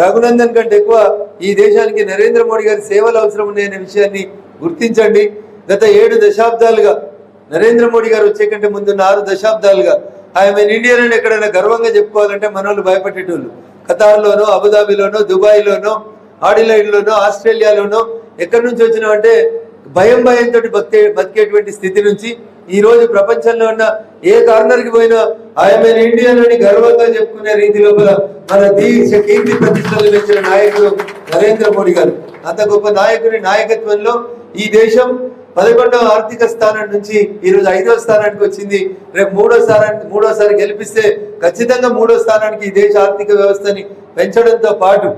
రఘునందన్ కంటే ఎక్కువ ఈ దేశానికి నరేంద్ర మోడీ గారి సేవలు అవసరం ఉన్నాయనే విషయాన్ని గుర్తించండి. గత ఏడు దశాబ్దాలుగా నరేంద్ర మోడీ గారు వచ్చే కంటే ముందున్న ఆరు దశాబ్దాలుగా ఆయన ఇండియన్ అని ఎక్కడైనా గర్వంగా చెప్పుకోవాలంటే మన వాళ్ళు భయపడేటోళ్ళు. ఖతార్లోనో అబుదాబిలోనో దుబాయ్లోనో ఆడిలైడ్లోనో ఆస్ట్రేలియాలోనో ఎక్కడి నుంచి వచ్చినామంటే భయం భయంతో బతికే బతికేటువంటి స్థితి నుంచి ఈ రోజు ప్రపంచంలో ఉన్న ఏ కార్నర్కి పోయినా ఆయన ఇండియన్ అని గర్వంగా చెప్పుకునే రీతి లోపల మన దీక్ష కీర్తి ప్రతిష్టలు పెంచిన నాయకుడు నరేంద్ర మోడీ గారు. అంత గొప్ప నాయకుని నాయకత్వంలో ఈ దేశం పదకొండవ ఆర్థిక స్థానం నుంచి ఈ రోజు ఐదవ స్థానానికి వచ్చింది. రేపు మూడో స్థానానికి మూడోసారి గెలిపిస్తే ఖచ్చితంగా మూడో స్థానానికి ఈ దేశ ఆర్థిక వ్యవస్థని పెంచడంతో పాటు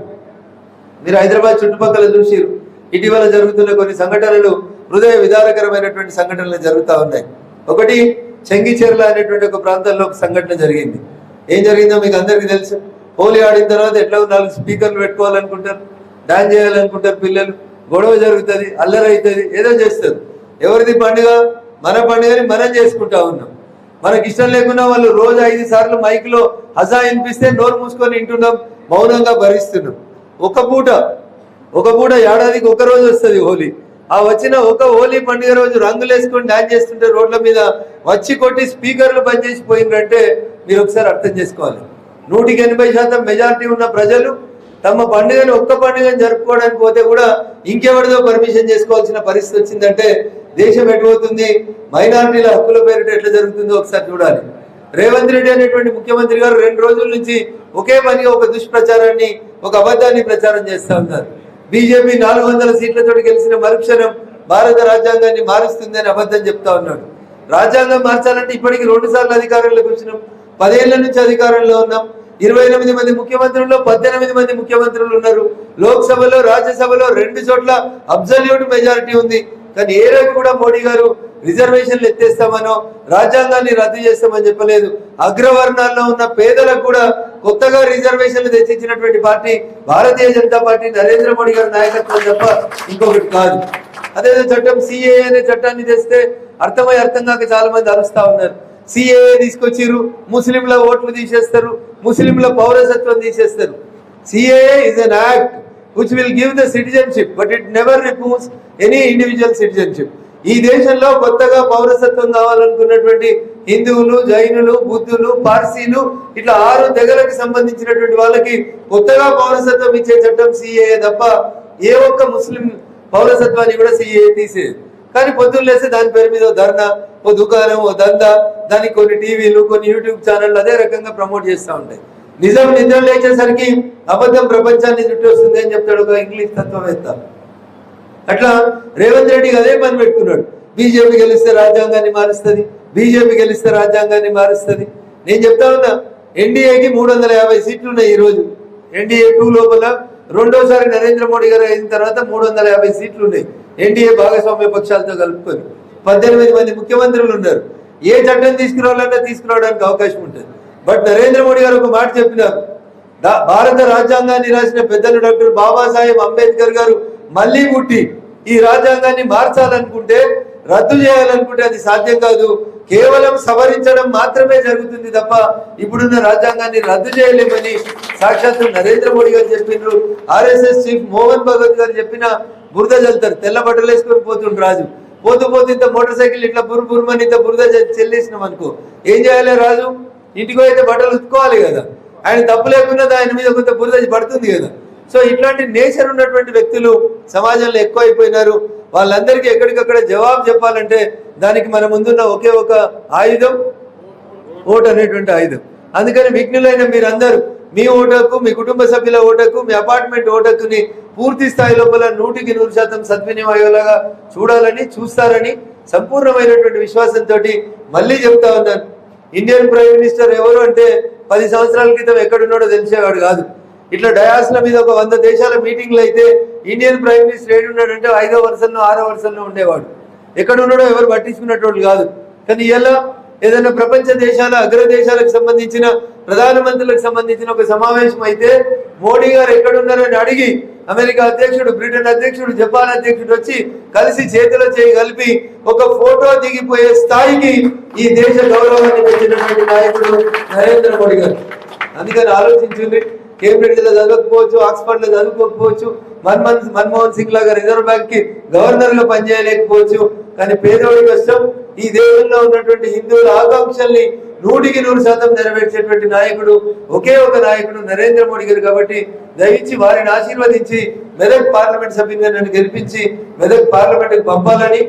మీరు హైదరాబాద్ చుట్టుపక్కల చూసిరు ఇటీవల జరుగుతున్న కొన్ని సంఘటనలు హృదయ విదారకరమైనటువంటి సంఘటనలు జరుగుతూ ఉన్నాయి. ఒకటి చెంగిచెర్ల అనేటువంటి ఒక ప్రాంతంలో ఒక సంఘటన జరిగింది. ఏం జరిగిందో మీకు అందరికీ తెలుసు. హోలీ ఆడిన తర్వాత ఎట్లా నాలుగు స్పీకర్లు పెట్టుకోవాలనుకుంటారు డాన్స్ చేయాలనుకుంటారు పిల్లలు. గొడవ జరుగుతుంది అల్లరి అవుతుంది ఏదో చేస్తారు. ఎవరిది పండుగ? మన పండుగని మనం చేసుకుంటా ఉన్నాం. మనకి ఇష్టం లేకుండా వాళ్ళు రోజు ఐదు సార్లు మైక్లో హజా వినిపిస్తే నోరు మూసుకొని వింటున్నాం మౌనంగా భరిస్తున్నాం. ఒక పూట ఒక పూట ఏడాదికి ఒక రోజు వస్తుంది హోలీ. ఆ వచ్చిన ఒక హోలీ పండుగ రోజు రంగులు వేసుకొని డాన్స్ చేస్తుంటే రోడ్ల మీద వచ్చి కొట్టి స్పీకర్లు బంద్ పోయిందంటే మీరు ఒకసారి అర్థం చేసుకోవాలి. నూటికి ఎనభై శాతం మెజారిటీ ఉన్న ప్రజలు తమ పండుగను ఒక్క పండుగను జరుపుకోవడానికి పోతే కూడా ఇంకెవరిదో పర్మిషన్ చేసుకోవాల్సిన పరిస్థితి వచ్చిందంటే దేశం ఎటుపోతుంది మైనారిటీల హక్కుల పేరిట ఎట్లా జరుగుతుందో ఒకసారి చూడాలి. రేవంత్ రెడ్డి అనేటువంటి ముఖ్యమంత్రి గారు రెండు రోజుల నుంచి ఒకే పనిగా ఒక దుష్ప్రచారాన్ని ఒక అబద్ధాన్ని ప్రచారం చేస్తూ ఉన్నారు. బీజేపీ నాలుగు వందల సీట్లతో గెలిచిన మరుక్షణం భారత రాజ్యాంగాన్ని మారుస్తుందని అబద్ధం చెప్తా ఉన్నాడు. రాజ్యాంగం మార్చాలంటే ఇప్పటికి రెండు సార్లు అధికారంలోకి వచ్చినాం పదేళ్ళ నుంచి అధికారంలో ఉన్నాం. ఇరవై ఎనిమిది మంది ముఖ్యమంత్రుల్లో పద్దెనిమిది మంది ముఖ్యమంత్రులు ఉన్నారు. లోక్సభలో రాజ్యసభలో రెండు చోట్ల అబ్జల్యూట్ మెజారిటీ ఉంది. కానీ ఏ రోజు కూడా మోడీ గారు రిజర్వేషన్లు ఎత్తేస్తామనో రాజ్యాంగాన్ని రద్దు చేస్తామని చెప్పలేదు. అగ్రవర్ణాల్లో ఉన్న పేదలకు కూడా కొత్తగా రిజర్వేషన్లు తెచ్చిచ్చినటువంటి పార్టీ భారతీయ జనతా పార్టీ నరేంద్ర మోడీ గారి నాయకత్వం తప్ప ఇంకొకటి కాదు. అదే చట్టం సిఏ అనే చట్టాన్ని తెస్తే అర్థమై అర్థం కాక చాలా మంది అరుస్తా ఉన్నారు సిఏఏ తీసుకొచ్చిర్రు ముస్లింల ఓట్లు తీసేస్తారు ముస్లింల పౌరసత్వం తీసేస్తారు. CAA is an act which will give the citizenship but it never removes any individual citizenship ఈ దేశంలో కొత్తగా పౌరసత్వం కావాలనుకున్నటువంటి హిందువులు జైనులు బుద్ధులు పార్సీలు ఇట్లా ఆరు తెగలకు సంబంధించినటువంటి వాళ్ళకి కొత్తగా పౌరసత్వం ఇచ్చే చట్టం సిఏఏ తప్ప ఏ ఒక్క ముస్లిం పౌరసత్వాన్ని కూడా సిఏఏ తీసేది కానీ పొద్దున్న లేస్తే దాని పేరు మీద ఓ ధర్నా ఓ దుకాణం ఓ దందా దానికి కొన్ని టీవీలు కొన్ని యూట్యూబ్ ఛానళ్ళు అదే రకంగా ప్రమోట్ చేస్తూ ఉంటాయి. నిజం నిద్ర లేచేసరికి అబద్ధం ప్రపంచాన్ని చుట్టూ వస్తుంది అని చెప్తాడు ఒక ఇంగ్లీష్ తత్వవేత్త. అట్లా రేవంత్ రెడ్డి అదే పని పెట్టుకున్నాడు. బీజేపీ గెలిస్తే రాజ్యాంగాన్ని మారుస్తుంది బీజేపీ గెలిస్తే రాజ్యాంగాన్ని మారుస్తుంది. నేను చెప్తా ఉన్నా ఎన్డీఏకి మూడు వందల యాభై సీట్లు ఉన్నాయి ఈ రోజు. ఎన్డీఏ టూ లోపల రెండోసారి నరేంద్ర మోడీ గారు అయిన తర్వాత మూడు వందల యాభై సీట్లు ఉన్నాయి ఎన్డీఏ భాగస్వామ్య పక్షాలతో కలుపుకొని పద్దెనిమిది మంది ముఖ్యమంత్రులు ఉన్నారు. ఏ చట్టం తీసుకురావాలన్నా తీసుకురావడానికి అవకాశం ఉంటుంది. బట్ నరేంద్ర మోడీ గారు ఒక మాట చెప్పినారు. భారత రాజ్యాంగాన్ని రాసిన పెద్దలు డాక్టర్ బాబాసాహెబ్ అంబేద్కర్ గారు మళ్ళీ పుట్టి ఈ రాజ్యాంగాన్ని మార్చాలనుకుంటే రద్దు చేయాలనుకుంటే అది సాధ్యం కాదు. కేవలం సవరించడం మాత్రమే జరుగుతుంది తప్ప ఇప్పుడున్న రాజ్యాంగాన్ని రద్దు చేయలేమని సాక్షాత్తు నరేంద్ర మోడీ గారు చెప్పిండ్రు. ఆర్ఎస్ఎస్ చీఫ్ మోహన్ భగవత్ గారు చెప్పిన బురద చల్లుతారు తెల్ల బట్టలు వేసుకొని పోతుండ్రు రాజు. పోతూ పోతూ ఇంత మోటార్ సైకిల్ ఇట్లా బురు బురుమని ఇంత బురద చెల్లేసినాం అనుకో. ఏం చేయాలి రాజు? ఇంటికి అయితే బట్టలు ఉత్తుకోవాలి కదా. ఆయన తప్పు లేకుండా ఆయన మీద కొంత బురద పడుతుంది కదా. సో ఇట్లాంటి నేచర్ ఉన్నటువంటి వ్యక్తులు సమాజంలో ఎక్కువ అయిపోయినారు వాళ్ళందరికీ ఎక్కడికక్కడ జవాబు చెప్పాలంటే దానికి మన ముందున్న ఒకే ఒక ఆయుధం ఓటు అనేటువంటి ఆయుధం. అందుకని విఘ్నులైన మీరందరూ మీ ఓటకు మీ కుటుంబ సభ్యుల ఓటకు మీ అపార్ట్మెంట్ ఓటకుని పూర్తి స్థాయి లోపల నూటికి నూరు శాతం సద్వినియోగంలాగా చూడాలని చూస్తారని సంపూర్ణమైనటువంటి విశ్వాసంతో మళ్ళీ చెప్తా ఉన్నాను. ఇండియన్ ప్రైమ్ మినిస్టర్ ఎవరు అంటే పది సంవత్సరాల క్రితం ఎక్కడున్నాడో తెలిసేవాడు కాదు. ఇట్లా డయాస్ల మీద ఒక వంద దేశాల మీటింగ్లు అయితే ఇండియన్ ప్రైమ్ మినిస్టర్ ఏడున్నాడంటే ఐదో వరుసల్లో ఆరో వరుసల్లో ఉండేవాడు. ఎక్కడ ఉన్నాడో ఎవరు పట్టించుకున్నటువంటి కాదు. కానీ ఇలా ఏదైనా ప్రపంచ దేశాల అగ్ర దేశాలకు సంబంధించిన ప్రధానమంత్రులకు సంబంధించిన ఒక సమావేశం అయితే మోడీ గారు ఎక్కడున్నారని అడిగి అమెరికా అధ్యక్షుడు బ్రిటన్ అధ్యక్షుడు జపాన్ అధ్యక్షుడు వచ్చి కలిసి చేతిలో చేయి కలిపి ఒక ఫోటో దిగిపోయే స్థాయికి ఈ దేశ గౌరవాన్ని పెంచినటువంటి నాయకుడు నరేంద్ర మోడీ గారు. అందుకని ఆలోచించింది కేంబ్రిడ్జ్లో చదవకపోవచ్చు ఆక్స్ఫర్డ్లో చదువుకోకపోవచ్చు మన్మోహన్ మన్మోహన్ సింగ్ లాగా రిజర్వ్ బ్యాంక్కి గవర్నర్గా పనిచేయలేకపోవచ్చు. కానీ పేదవాడి కష్టం ఈ దేశంలో ఉన్నటువంటి హిందువుల ఆకాంక్షల్ని నూటికి నూరు శాతం నెరవేర్చేటువంటి నాయకుడు ఒకే ఒక నాయకుడు నరేంద్ర మోడీ గారు కాబట్టి దయించి వారిని ఆశీర్వదించి మెదక్ పార్లమెంట్ సభ్యునిగా నన్ను గెలిపించి మెదక్ పార్లమెంట్ పంపాలని